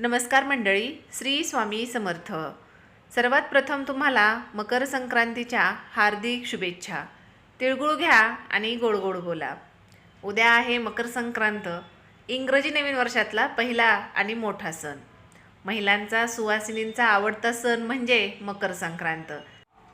नमस्कार मंडळी श्री स्वामी समर्थ. सर्वात प्रथम तुम्हाला मकर संक्रांतीच्या हार्दिक शुभेच्छा. तिळगुळ घ्या आणि गोड गोड बोला. उद्या आहे मकर संक्रांत इंग्रजी नवीन वर्षातला पहिला आणि मोठा सण. महिलांचा सुवासिनींचा आवडता सण म्हणजे मकर संक्रांत.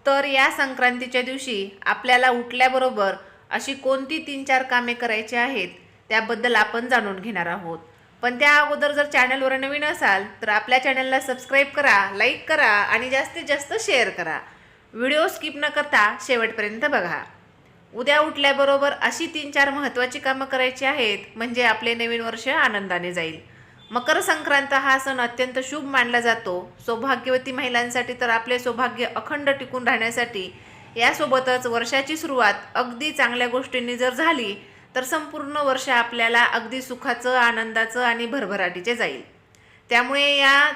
तर या संक्रांतीच्या दिवशी आपल्याला उठल्याबरोबर अशी कोणती तीन चार कामे करायची आहेत त्याबद्दल आपण जाणून घेणार आहोत. पण त्या अगोदर जर चॅनलवर नवीन असाल तर आपल्या चॅनलला सबस्क्राईब करा लाईक करा आणि जास्तीत जास्त शेअर करा. व्हिडिओ स्किप न करता शेवटपर्यंत बघा. उद्या उठल्याबरोबर अशी तीन चार महत्त्वाची कामं करायची आहेत म्हणजे आपले नवीन वर्ष आनंदाने जाईल. मकर संक्रांत हा सण अत्यंत शुभ मानला जातो. सौभाग्यवती महिलांसाठी तर आपले सौभाग्य अखंड टिकून राहण्यासाठी यासोबतच वर्षाची सुरुवात अगदी चांगल्या गोष्टींनी जर झाली तर संपूर्ण वर्ष आपल्याला अगदी सुखाचं आनंदाचं आणि भरभराटीचे जाईल. त्यामुळे या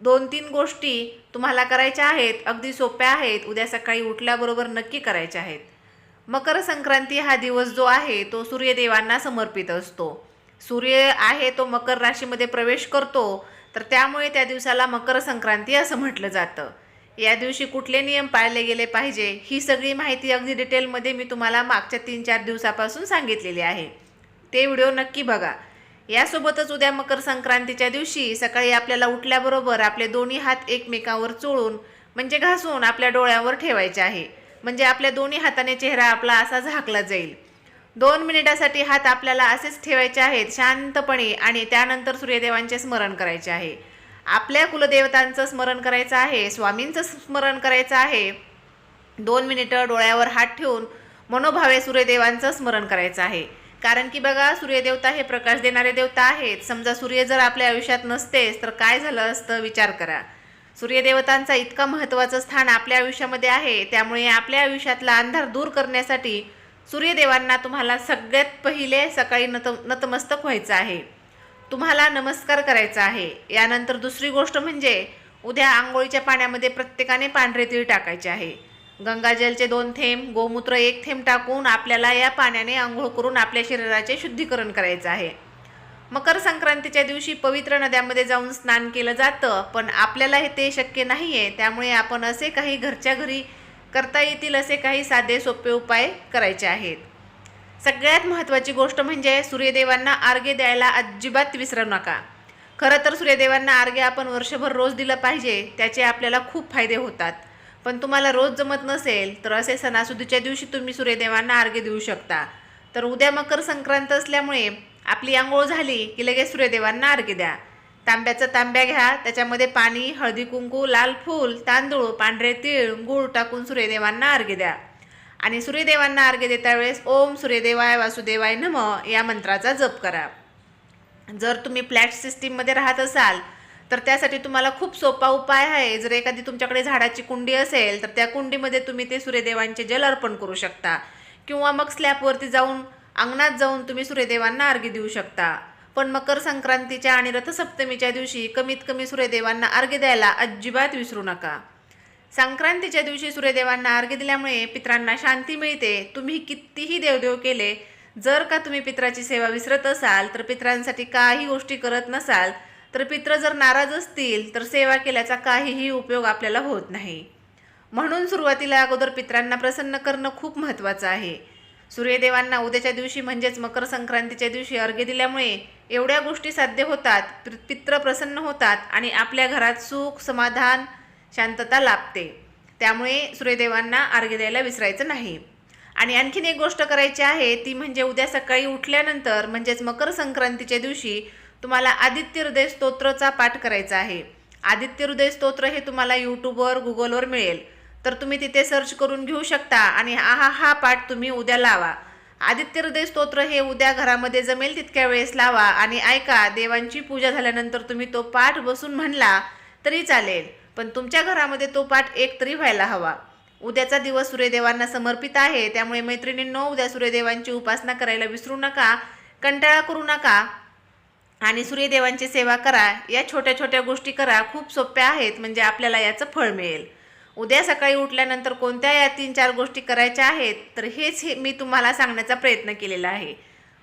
दोन तीन गोष्टी तुम्हाला करायच्या आहेत अगदी सोप्या आहेत उद्या सकाळी उठल्याबरोबर नक्की करायच्या आहेत. मकर संक्रांती हा दिवस जो आहे तो सूर्यदेवांना समर्पित असतो. सूर्य आहे तो मकर राशीमध्ये प्रवेश करतो. तर त्यामुळे त्या दिवसाला मकर संक्रांती असं म्हटलं जातं. या दिवशी कुठले नियम पाळले गेले पाहिजे ही सगळी माहिती अगदी डिटेलमध्ये मी तुम्हाला मागच्या तीन चार दिवसापासून सांगितलेली आहे. ते व्हिडिओ नक्की बघा. यासोबतच उद्या मकर संक्रांतीच्या दिवशी सकाळी आपल्याला उठल्याबरोबर आपले दोन्ही हात एकमेकावर चोळून म्हणजे घासून आपल्या डोळ्यावर ठेवायचे आहे. म्हणजे आपल्या दोन्ही हाताने चेहरा आपला असा झाकला जाईल. दोन मिनिटासाठी हात आपल्याला असेच ठेवायचे आहेत शांतपणे आणि त्यानंतर सूर्यदेवांचे स्मरण करायचे आहे. आपल्या कुलदेवतांचं स्मरण करायचं आहे स्वामींचं स्मरण करायचं आहे. दोन मिनिटं डोळ्यावर हात ठेवून मनोभावे सूर्यदेवांचं स्मरण करायचं आहे. कारण की बघा सूर्यदेवता हे प्रकाश देणारे देवता आहेत. समजा सूर्य जर आपल्या आयुष्यात नसतेच तर काय झालं असतं विचार करा. सूर्यदेवतांचा इतका महत्त्वाचं स्थान आपल्या आयुष्यामध्ये आहे. त्यामुळे आपल्या आयुष्यातला अंधार दूर करण्यासाठी सूर्यदेवांना तुम्हाला सगळ्यात पहिले सकाळी नत नतमस्तक व्हायचं आहे. तुम्हाला नमस्कार करायचा आहे. यानंतर दुसरी गोष्ट म्हणजे उद्या आंघोळीच्या पाण्यामध्ये प्रत्येकाने पांढरे तीळ टाकायचे आहे. गंगाजलचे दोन थेंब गोमूत्र एक थेंब टाकून आपल्याला या पाण्याने आंघोळ करून आपल्या शरीराचे शुद्धीकरण करायचं आहे. मकर संक्रांतीच्या दिवशी पवित्र नद्यामध्ये जाऊन स्नान केलं जातं पण आपल्याला हे ते शक्य नाही आहे त्यामुळे आपण असे काही घरच्या घरी करता येतील असे काही साधे सोपे उपाय करायचे आहेत. सगळ्यात महत्त्वाची गोष्ट म्हणजे सूर्यदेवांना अर्घ्य द्यायला अजिबात विसरू नका. खरं तर सूर्यदेवांना अर्घ्य आपण वर्षभर रोज दिलं पाहिजे त्याचे आपल्याला खूप फायदे होतात. पण तुम्हाला रोज जमत नसेल तर असे सणासुदीच्या दिवशी तुम्ही सूर्यदेवांना अर्घ्य देऊ शकता. तर उद्या मकर संक्रांत असल्यामुळे आपली आंघोळ झाली की लगेच सूर्यदेवांना अर्घ्य द्या. तांब्याचा तांब्या घ्या त्याच्यामध्ये पाणी हळदी कुंकू लाल फूल तांदूळ पांढरे तीळ गूळ टाकून सूर्यदेवांना अर्घ्य द्या. आणि सूर्यदेवांना अर्घ्य देता वेळेस ओम सूर्यदेवाय वासुदेवाय नम या मंत्राचा जप करा. जर तुम्ही फ्लॅट सिस्टीममध्ये राहत असाल तर त्यासाठी तुम्हाला खूप सोपा उपाय आहे. जर एखादी तुमच्याकडे झाडाची कुंडी असेल तर त्या कुंडीमध्ये तुम्ही ते सूर्यदेवांचे जल अर्पण करू शकता. किंवा मग स्लॅबवरती जाऊन अंगणात जाऊन तुम्ही सूर्यदेवांना अर्घ्य देऊ शकता. पण मकर संक्रांतीच्या आणि रथसप्तमीच्या दिवशी कमीत कमी सूर्यदेवांना अर्घ्य द्यायला अजिबात विसरू नका. संक्रांतीच्या दिवशी सूर्यदेवांना अर्घ्य दिल्यामुळे पित्रांना शांती मिळते. तुम्ही कितीही देवदेव केले जर का तुम्ही पित्राची सेवा विसरत असाल तर पित्रांसाठी काही गोष्टी करत नसाल तर पित्र जर नाराज असतील तर सेवा केल्याचा काहीही उपयोग आपल्याला होत नाही. म्हणून सुरुवातीला अगोदर पित्रांना प्रसन्न करणं खूप महत्त्वाचं आहे. सूर्यदेवांना उद्याच्या दिवशी म्हणजेच मकर संक्रांतीच्या दिवशी अर्घ्य दिल्यामुळे एवढ्या गोष्टी साध्य होतात पि- पित्र प्रसन्न होतात आणि आपल्या घरात सुख समाधान शांतता लाभते. त्यामुळे सूर्यदेवांना अर्घ्य द्यायला विसरायचं नाही. आणि आणखीन एक गोष्ट करायची आहे ती म्हणजे उद्या सकाळी उठल्यानंतर म्हणजेच मकर संक्रांतीच्या दिवशी तुम्हाला आदित्य हृदय स्तोत्रचा पाठ करायचा आहे. आदित्य हृदय स्तोत्र हे तुम्हाला यूट्यूबवर गुगलवर मिळेल. तर तुम्ही तिथे सर्च करून घेऊ शकता आणि हा हा हा पाठ तुम्ही उद्या लावा. आदित्य हृदय स्तोत्र हे उद्या घरामध्ये जमेल तितक्या वेळेस लावा आणि ऐका देवांची पूजा झाल्यानंतर तुम्ही तो पाठ बसून म्हणला तरी चालेल. पण तुमच्या घरामध्ये तो पाठ एक तरी व्हायला हवा. उद्याचा दिवस सूर्यदेवांना समर्पित आहे त्यामुळे मैत्रिणींनो उद्या सूर्यदेवांची उपासना करायला विसरू नका कंटाळा करू नका आणि सूर्यदेवांची सेवा करा. या छोट्या छोट्या गोष्टी करा खूप सोप्या आहेत म्हणजे आपल्याला याचं फळ मिळेल. उद्या सकाळी उठल्यानंतर कोणत्या या तीन चार गोष्टी करायच्या आहेत तर हेच हे मी तुम्हाला सांगण्याचा प्रयत्न केलेला आहे.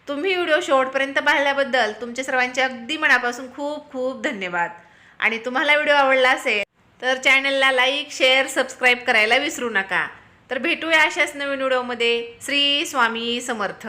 तुम्ही व्हिडिओ शेवटपर्यंत पाहिल्याबद्दल तुमच्या सर्वांचे अगदी मनापासून खूप खूप धन्यवाद. आणि तुम्हाला व्हिडिओ आवडला असेल तर चॅनलला लाईक शेअर सबस्क्राईब करायला विसरू नका. तर भेटूया अशाच नवीन व्हिडिओमध्ये. श्री स्वामी समर्थ.